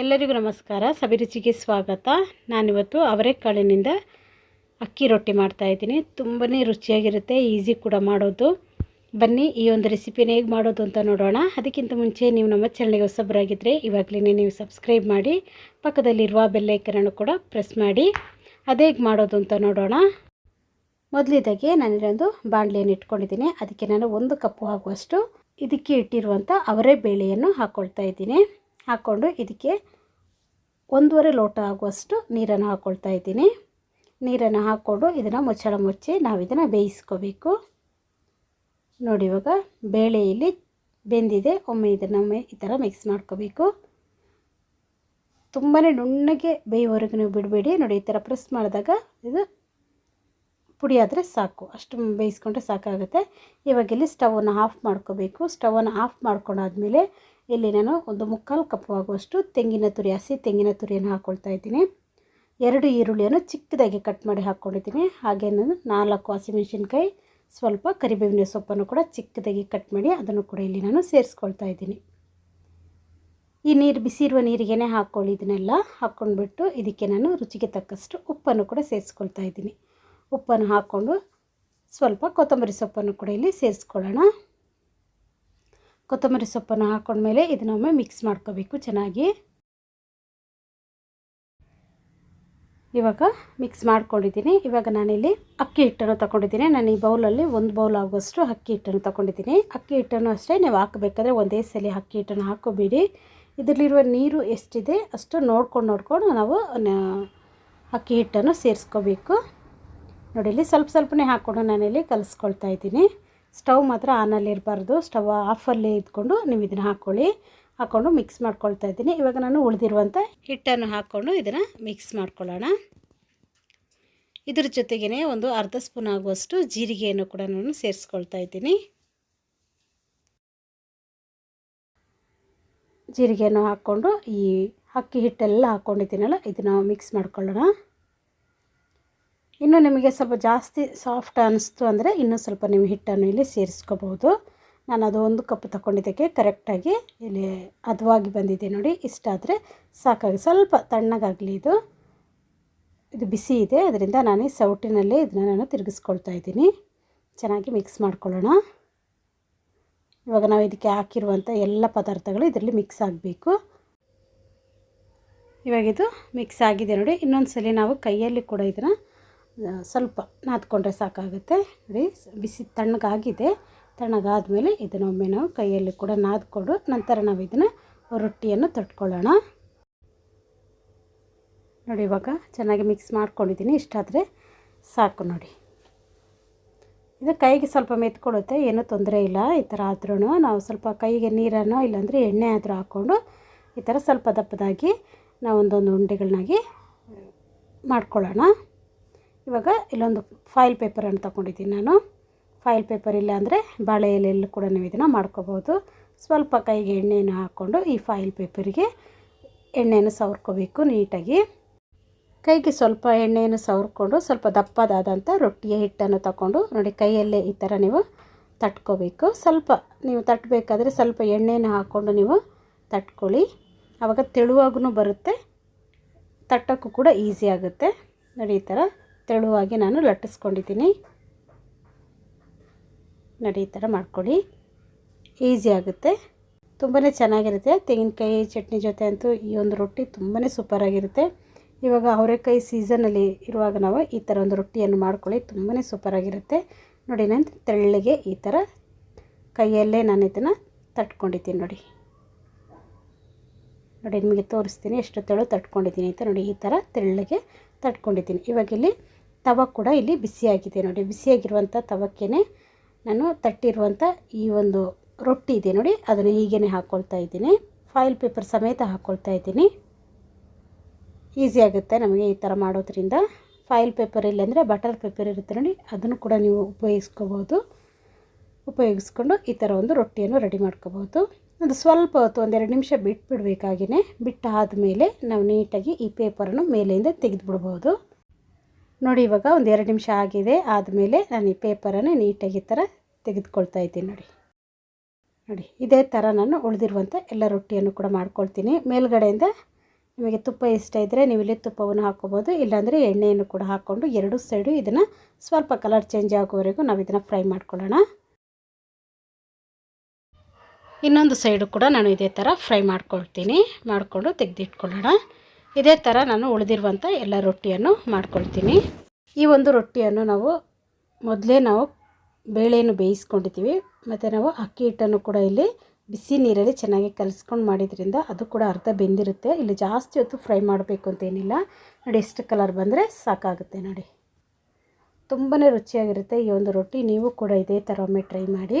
ಎಲ್ಲರಿಗೂ ನಮಸ್ಕಾರ. ಸವಿರುಚಿಗೆ ಸ್ವಾಗತ. ನಾನಿವತ್ತು ಅವರೆಕಾಳಿನಿಂದ ಅಕ್ಕಿ ರೊಟ್ಟಿ ಮಾಡ್ತಾಯಿದ್ದೀನಿ ತುಂಬಾ ರುಚಿಯಾಗಿರುತ್ತೆ, ಈಸಿ ಕೂಡ ಮಾಡೋದು. ಬನ್ನಿ, ಈ ಒಂದು ರೆಸಿಪಿನ ಹೇಗೆ ಮಾಡೋದು ಅಂತ ನೋಡೋಣ. ಅದಕ್ಕಿಂತ ಮುಂಚೆ ನೀವು ನಮ್ಮ ಚಾನಲ್ಗೆ ಹೊಸಬರಾಗಿದ್ದರೆ ಇವಾಗಲೇ ನೀವು ಸಬ್ಸ್ಕ್ರೈಬ್ ಮಾಡಿ, ಪಕ್ಕದಲ್ಲಿರುವ ಬೆಲ್ಲೈಕನನ್ನು ಕೂಡ ಪ್ರೆಸ್ ಮಾಡಿ. ಅದು ಹೇಗೆ ಮಾಡೋದು ಅಂತ ನೋಡೋಣ. ಮೊದಲಿದಾಗೆ ನಾನಿಲ್ಲೊಂದು ಬಾಣಲೆಯನ್ನು ಇಟ್ಕೊಂಡಿದ್ದೀನಿ. ಅದಕ್ಕೆ ನಾನು ಒಂದು ಕಪ್ಪು ಆಗುವಷ್ಟು ಇದಕ್ಕೆ ಇಟ್ಟಿರುವಂಥ ಅವರೇ ಬೇಳೆಯನ್ನು ಹಾಕ್ಕೊಳ್ತಾ ಇದ್ದೀನಿ. ಹಾಕ್ಕೊಂಡು ಇದಕ್ಕೆ ಒಂದೂವರೆ ಲೋಟ ಆಗುವಷ್ಟು ನೀರನ್ನು ಹಾಕ್ಕೊಳ್ತಾ ಇದ್ದೀನಿ. ನೀರನ್ನು ಹಾಕ್ಕೊಂಡು ಇದನ್ನು ಮುಚ್ಚಳ ಮುಚ್ಚಿ ನಾವು ಇದನ್ನು ಬೇಯಿಸ್ಕೋಬೇಕು. ನೋಡಿ, ಇವಾಗ ಬೇಳೆ ಇಲ್ಲಿ ಬೆಂದಿದೆ. ಒಮ್ಮೆ ಇದನ್ನು ಈ ಥರ ಮಿಕ್ಸ್ ಮಾಡ್ಕೋಬೇಕು. ತುಂಬಾ ನುಣ್ಣಗೆ ಬೇಯುವವರೆಗೂ ನೀವು ಬಿಡಬೇಡಿ. ನೋಡಿ, ಈ ಥರ ಪ್ರೆಸ್ ಮಾಡಿದಾಗ ಇದು ಪುಡಿ ಆದರೆ ಸಾಕು. ಅಷ್ಟು ಬೇಯಿಸ್ಕೊಂಡ್ರೆ ಸಾಕಾಗುತ್ತೆ. ಇವಾಗ ಇಲ್ಲಿ ಸ್ಟವನ್ನು ಆಫ್ ಮಾಡ್ಕೋಬೇಕು. ಸ್ಟವನ್ನು ಆಫ್ ಮಾಡ್ಕೊಂಡಾದ್ಮೇಲೆ ಇಲ್ಲಿ ನಾನು ಒಂದು ಮುಕ್ಕಾಲು ಕಪ್ಪು ಆಗುವಷ್ಟು ತೆಂಗಿನ ತುರಿ, ಹಸಿ ತೆಂಗಿನ ತುರಿಯನ್ನು ಹಾಕ್ಕೊಳ್ತಾ ಇದ್ದೀನಿ. ಎರಡು ಈರುಳ್ಳಿಯನ್ನು ಚಿಕ್ಕದಾಗಿ ಕಟ್ ಮಾಡಿ ಹಾಕ್ಕೊಂಡಿದ್ದೀನಿ ಹಾಗೆ ನಾನು ನಾಲ್ಕು ಹಸಿಮೆಣಸಿನ್ಕಾಯಿ, ಸ್ವಲ್ಪ ಕರಿಬೇವಿನ ಸೊಪ್ಪನ್ನು ಕೂಡ ಚಿಕ್ಕದಾಗಿ ಕಟ್ ಮಾಡಿ ಅದನ್ನು ಕೂಡ ಇಲ್ಲಿ ನಾನು ಸೇರಿಸ್ಕೊಳ್ತಾ ಇದ್ದೀನಿ. ಈ ನೀರು ಬಿಸಿ ಇರುವ ನೀರಿಗೇನೆ ಹಾಕ್ಕೊಳ್ಳಿ ಇದನ್ನೆಲ್ಲ ಹಾಕ್ಕೊಂಡ್ಬಿಟ್ಟು ಇದಕ್ಕೆ ನಾನು ರುಚಿಗೆ ತಕ್ಕಷ್ಟು ಉಪ್ಪನ್ನು ಕೂಡ ಸೇರಿಸ್ಕೊಳ್ತಾ ಇದ್ದೀನಿ. ಉಪ್ಪನ್ನು ಹಾಕ್ಕೊಂಡು ಸ್ವಲ್ಪ ಕೊತ್ತಂಬರಿ ಸೊಪ್ಪನ್ನು ಕೂಡ ಇಲ್ಲಿ ಸೇರಿಸ್ಕೊಳ್ಳೋಣ. ಕೊತ್ತಂಬರಿ ಸೊಪ್ಪನ್ನು ಹಾಕ್ಕೊಂಡ್ಮೇಲೆ ಇದನ್ನೊಮ್ಮೆ ಮಿಕ್ಸ್ ಮಾಡ್ಕೋಬೇಕು ಚೆನ್ನಾಗಿ. ಇವಾಗ ಮಿಕ್ಸ್ ಮಾಡ್ಕೊಂಡಿದ್ದೀನಿ. ಇವಾಗ ನಾನಿಲ್ಲಿ ಅಕ್ಕಿ ಹಿಟ್ಟನ್ನು ತಗೊಂಡಿದ್ದೀನಿ. ನಾನು ಈ ಬೌಲಲ್ಲಿ ಒಂದು ಬೌಲ್ ಆಗುವಷ್ಟು ಅಕ್ಕಿ ಹಿಟ್ಟನ್ನು ತಗೊಂಡಿದ್ದೀನಿ. ಅಕ್ಕಿ ಹಿಟ್ಟನ್ನು ಅಷ್ಟೇ ನೀವು ಹಾಕಬೇಕಾದ್ರೆ ಒಂದೇ ಸಲ ಅಕ್ಕಿ ಹಿಟ್ಟನ್ನು ಹಾಕೋಬೇಡಿ. ಇದರಲ್ಲಿರುವ ನೀರು ಎಷ್ಟಿದೆ ಅಷ್ಟು ನೋಡ್ಕೊಂಡು ನೋಡ್ಕೊಂಡು ನಾವು ಅಕ್ಕಿ ಹಿಟ್ಟನ್ನು ಸೇರಿಸ್ಕೋಬೇಕು. ನೋಡಿ, ಇಲ್ಲಿ ಸ್ವಲ್ಪ ಸ್ವಲ್ಪನೇ ಹಾಕ್ಕೊಂಡು ನಾನಿಲ್ಲಿ ಕಲಿಸ್ಕೊಳ್ತಾ ಇದ್ದೀನಿ. ಸ್ಟವ್ ಮಾತ್ರ ಆನಲ್ಲಿ ಇರಬಾರ್ದು ಸ್ಟವ್ ಆಫಲ್ಲೇ ಇದ್ಕೊಂಡು ನೀವು ಇದನ್ನು ಹಾಕ್ಕೊಳ್ಳಿ ಹಾಕ್ಕೊಂಡು ಮಿಕ್ಸ್ ಮಾಡ್ಕೊಳ್ತಾ ಇದ್ದೀನಿ. ಇವಾಗ ನಾನು ಉಳಿದಿರುವಂಥ ಹಿಟ್ಟನ್ನು ಹಾಕ್ಕೊಂಡು ಇದನ್ನು ಮಿಕ್ಸ್ ಮಾಡ್ಕೊಳ್ಳೋಣ. ಇದ್ರ ಜೊತೆಗೇ ಒಂದು ಅರ್ಧ ಸ್ಪೂನ್ ಆಗುವಷ್ಟು ಜೀರಿಗೆಯನ್ನು ಕೂಡ ನಾನು ಸೇರಿಸ್ಕೊಳ್ತಾ ಇದ್ದೀನಿ. ಜೀರಿಗೆಯನ್ನು ಹಾಕ್ಕೊಂಡು ಈ ಅಕ್ಕಿ ಹಿಟ್ಟೆಲ್ಲ ಹಾಕ್ಕೊಂಡಿದ್ದೀನಲ್ಲ ಇದನ್ನು ಮಿಕ್ಸ್ ಮಾಡ್ಕೊಳ್ಳೋಣ. ಇನ್ನು ನಿಮಗೆ ಸ್ವಲ್ಪ ಜಾಸ್ತಿ ಸಾಫ್ಟ್ ಅನ್ನಿಸ್ತು ಅಂದರೆ ಇನ್ನೂ ಸ್ವಲ್ಪ ನೀವು ಹಿಟ್ಟನ್ನು ಇಲ್ಲಿ ಸೇರಿಸ್ಕೋಬಹುದು. ನಾನು ಅದು ಒಂದು ಕಪ್ ತಗೊಂಡಿದ್ದಕ್ಕೆ ಕರೆಕ್ಟಾಗಿ ಇಲ್ಲಿ ಹದವಾಗಿ ಬಂದಿದೆ ನೋಡಿ ಇಷ್ಟಾದರೆ ಸಾಕಾಗಿ ಸ್ವಲ್ಪ ತಣ್ಣಗಾಗಲಿ ಇದು. ಇದು ಬಿಸಿ ಇದೆ, ಅದರಿಂದ ನಾನು ಸೌಟಿನಲ್ಲೇ ಇದನ್ನು ನಾನು ತಿರುಗಿಸ್ಕೊಳ್ತಾ ಇದ್ದೀನಿ. ಚೆನ್ನಾಗಿ ಮಿಕ್ಸ್ ಮಾಡ್ಕೊಳ್ಳೋಣ. ಇವಾಗ ನಾವು ಇದಕ್ಕೆ ಹಾಕಿರುವಂಥ ಎಲ್ಲ ಪದಾರ್ಥಗಳು ಇದರಲ್ಲಿ ಮಿಕ್ಸ್ ಆಗಬೇಕು. ಇವಾಗ ಇದು ಮಿಕ್ಸ್ ಆಗಿದೆ ನೋಡಿ ಇನ್ನೊಂದು ಸಲ ನಾವು ಕೈಯಲ್ಲಿ ಕೂಡ ಇದನ್ನು ಸ್ವಲ್ಪ ನಾದ್ಕೊಂಡ್ರೆ ಸಾಕಾಗುತ್ತೆ. ನೋಡಿ, ಬಿಸಿ ತಣ್ಣಗಾಗಿದೆ. ತಣ್ಣಗಾದಮೇಲೆ ಇದನ್ನೊಮ್ಮೆ ನಾವು ಕೈಯಲ್ಲಿ ಕೂಡ ನಾದ್ಕೊಂಡು ನಂತರ ನಾವು ಇದನ್ನು ರೊಟ್ಟಿಯನ್ನು ತಟ್ಕೊಳ್ಳೋಣ. ನೋಡಿ, ಇವಾಗ ಚೆನ್ನಾಗಿ ಮಿಕ್ಸ್ ಮಾಡ್ಕೊಂಡಿದ್ದೀನಿ. ಇಷ್ಟಾದರೆ ಸಾಕು ನೋಡಿ. ಇದು ಕೈಗೆ ಸ್ವಲ್ಪ ಮೆತ್ಕೊಡುತ್ತೆ ಏನೂ ತೊಂದರೆ ಇಲ್ಲ. ಈ ಥರ ಆದ್ರೂ ನಾವು ಸ್ವಲ್ಪ ಕೈಗೆ ನೀರನ್ನು ಇಲ್ಲಾಂದರೆ ಎಣ್ಣೆ ಆದರೂ ಹಾಕ್ಕೊಂಡು ಈ ಥರ ಸ್ವಲ್ಪ ದಪ್ಪದಾಗಿ ನಾವು ಒಂದೊಂದು ಉಂಡೆಗಳನ್ನಾಗಿ ಮಾಡ್ಕೊಳ್ಳೋಣ. ಇವಾಗ ಇಲ್ಲೊಂದು ಫೈಲ್ ಪೇಪರನ್ನು ತೊಗೊಂಡಿದ್ದೀನಿ ನಾನು. ಫೈಲ್ ಪೇಪರ್ ಇಲ್ಲ ಅಂದರೆ ಬಾಳೆ ಎಲೆಯಲ್ಲಿ ಕೂಡ ನೀವು ಇದನ್ನು ಮಾಡ್ಕೋಬೋದು. ಸ್ವಲ್ಪ ಕೈಗೆ ಎಣ್ಣೆಯನ್ನು ಹಾಕ್ಕೊಂಡು ಈ ಫೈಲ್ ಪೇಪರಿಗೆ ಎಣ್ಣೆಯನ್ನು ಸವರ್ಕೋಬೇಕು ನೀಟಾಗಿ. ಕೈಗೆ ಸ್ವಲ್ಪ ಎಣ್ಣೆಯನ್ನು ಸವರ್ಕೊಂಡು ಸ್ವಲ್ಪ ದಪ್ಪದಾದಂಥ ರೊಟ್ಟಿಯ ಹಿಟ್ಟನ್ನು ತಗೊಂಡು ನೋಡಿ ಕೈಯಲ್ಲೇ ಈ ಥರ ನೀವು ತಟ್ಕೋಬೇಕು. ಸ್ವಲ್ಪ ನೀವು ತಟ್ಟಬೇಕಾದ್ರೆ ಸ್ವಲ್ಪ ಎಣ್ಣೆಯನ್ನು ಹಾಕ್ಕೊಂಡು ನೀವು ತಟ್ಕೊಳ್ಳಿ. ಆವಾಗ ತೆಳುವಾಗೂ ಬರುತ್ತೆ, ತಟ್ಟೋಕ್ಕೂ ಕೂಡ ಈಸಿ ಆಗುತ್ತೆ. ನೋಡಿ ಈ ಥರ ತೆಳುವಾಗಿ ನಾನು ಲಟ್ಟಿಸ್ಕೊಂಡಿದ್ದೀನಿ. ನಡಿ, ಈ ಥರ ಮಾಡ್ಕೊಳ್ಳಿ. ಈಸಿ ಆಗುತ್ತೆ. ತುಂಬಾ ಚೆನ್ನಾಗಿರುತ್ತೆ. ತೆಂಗಿನಕಾಯಿ ಚಟ್ನಿ ಜೊತೆ ಅಂತೂ ಈ ಒಂದು ರೊಟ್ಟಿ ತುಂಬಾ ಸೂಪರಾಗಿರುತ್ತೆ. ಇವಾಗ ಅವರೆಕಾಯಿ ಸೀಸನಲ್ಲಿ ಇರುವಾಗ ನಾವು ಈ ಥರ ಒಂದು ರೊಟ್ಟಿಯನ್ನು ಮಾಡ್ಕೊಳ್ಳಿ. ತುಂಬಾ ಸೂಪರಾಗಿರುತ್ತೆ. ನೋಡಿ, ನಾನು ತೆಳ್ಳಗೆ ಈ ಥರ ಕೈಯಲ್ಲೇ ನಾನು ಇದನ್ನು ತಟ್ಕೊಂಡಿದ್ದೀನಿ ನೋಡಿ. ನೋಡಿ, ನಿಮಗೆ ತೋರಿಸ್ತೀನಿ. ಎಷ್ಟು ತೆಳು ತಟ್ಕೊಂಡಿದ್ದೀನಿ ಅಂತ ನೋಡಿ, ಈ ಥರ ತೆಳ್ಳಗೆ ತಟ್ಕೊಂಡಿದ್ದೀನಿ. ಇವಾಗ ಇಲ್ಲಿ ತವ ಕೂಡ ಇಲ್ಲಿ ಬಿಸಿಯಾಗಿದೆ ನೋಡಿ. ಬಿಸಿಯಾಗಿರುವಂಥ ತವಕ್ಕೇ ನಾನು ತಟ್ಟಿರುವಂಥ ಈ ಒಂದು ರೊಟ್ಟಿ ಇದೆ ನೋಡಿ. ಅದನ್ನು ಹೀಗೇ ಹಾಕ್ಕೊಳ್ತಾ ಇದ್ದೀನಿ. ಫಾಯಿಲ್ ಪೇಪರ್ ಸಮೇತ ಹಾಕ್ಕೊಳ್ತಾ ಇದ್ದೀನಿ. ಈಸಿ ಆಗುತ್ತೆ ನಮಗೆ ಈ ಥರ ಮಾಡೋದ್ರಿಂದ. ಫಾಯಿಲ್ ಪೇಪರ್ ಇಲ್ಲಾಂದರೆ ಬಟರ್ ಪೇಪರ್ ಇರುತ್ತೆ ನೋಡಿ. ಅದನ್ನು ಕೂಡ ನೀವು ಉಪಯೋಗಿಸ್ಕೋಬೋದು ಉಪಯೋಗಿಸ್ಕೊಂಡು ಈ ಥರ ಒಂದು ರೊಟ್ಟಿಯನ್ನು ರೆಡಿ ಮಾಡ್ಕೋಬೋದು ಒಂದು ಸ್ವಲ್ಪ ಹೊತ್ತು ಒಂದೆರಡು ನಿಮಿಷ ಬಿಟ್ಬಿಡ್ಬೇಕಾಗಿನೇ ಬಿಟ್ಟಾದ ಮೇಲೆ ನಾವು ನೀಟಾಗಿ ಈ ಪೇಪರನ್ನು ಮೇಲೆಯಿಂದ ತೆಗೆದುಬಿಡ್ಬೋದು. ನೋಡಿ, ಇವಾಗ ಒಂದು ಎರಡು ನಿಮಿಷ ಆಗಿದೆ. ಆದಮೇಲೆ ನಾನು ಈ ಪೇಪರನ್ನು ನೀಟಾಗಿ ಈ ಥರ ತೆಗೆದುಕೊಳ್ತಾ ಇದ್ದೀನಿ ನೋಡಿ. ನೋಡಿ, ಇದೇ ಥರ ನಾನು ಉಳಿದಿರುವಂಥ ಎಲ್ಲ ರೊಟ್ಟಿಯನ್ನು ಕೂಡ ಮಾಡ್ಕೊಳ್ತೀನಿ. ಮೇಲ್ಗಡೆಯಿಂದ ನಿಮಗೆ ತುಪ್ಪ ಇಷ್ಟ ಇದ್ದರೆ ನೀವು ಇಲ್ಲಿ ತುಪ್ಪವನ್ನು ಹಾಕ್ಕೋಬೋದು ಇಲ್ಲಾಂದರೆ ಎಣ್ಣೆಯನ್ನು ಕೂಡ ಹಾಕ್ಕೊಂಡು ಎರಡು ಸೈಡು ಇದನ್ನು ಸ್ವಲ್ಪ ಕಲರ್ ಚೇಂಜ್ ಆಗೋವರೆಗೂ ನಾವು ಇದನ್ನು ಫ್ರೈ ಮಾಡ್ಕೊಳ್ಳೋಣ. ಇನ್ನೊಂದು ಸೈಡು ಕೂಡ ನಾನು ಇದೇ ಥರ ಫ್ರೈ ಮಾಡ್ಕೊಳ್ತೀನಿ. ಮಾಡಿಕೊಂಡು ತೆಗೆದಿಟ್ಕೊಳ್ಳೋಣ. ಇದೇ ಥರ ನಾನು ಉಳಿದಿರುವಂಥ ಎಲ್ಲ ರೊಟ್ಟಿಯನ್ನು ಮಾಡ್ಕೊಳ್ತೀನಿ. ಈ ಒಂದು ರೊಟ್ಟಿಯನ್ನು ನಾವು ಮೊದಲೇ ನಾವು ಬೇಳೆಯನ್ನು ಬೇಯಿಸ್ಕೊಂಡಿದ್ದೀವಿ. ಮತ್ತು ನಾವು ಅಕ್ಕಿ ಹಿಟ್ಟನ್ನು ಕೂಡ ಇಲ್ಲಿ ಬಿಸಿ ನೀರಲ್ಲಿ ಚೆನ್ನಾಗಿ ಕಲಿಸ್ಕೊಂಡು ಮಾಡಿದ್ರಿಂದ ಅದು ಕೂಡ ಅರ್ಧ ಬೆಂದಿರುತ್ತೆ. ಇಲ್ಲಿ ಜಾಸ್ತಿ ಹೊತ್ತು ಫ್ರೈ ಮಾಡಬೇಕು ಅಂತೇನಿಲ್ಲ ನೋಡಿ ಎಷ್ಟು ಕಲರ್ ಬಂದರೆ ಸಾಕಾಗುತ್ತೆ ನೋಡಿ. ತುಂಬಾ ರುಚಿಯಾಗಿರುತ್ತೆ ಈ ಒಂದು ರೊಟ್ಟಿ. ನೀವು ಕೂಡ ಇದೇ ಥರ ಒಮ್ಮೆ ಟ್ರೈ ಮಾಡಿ.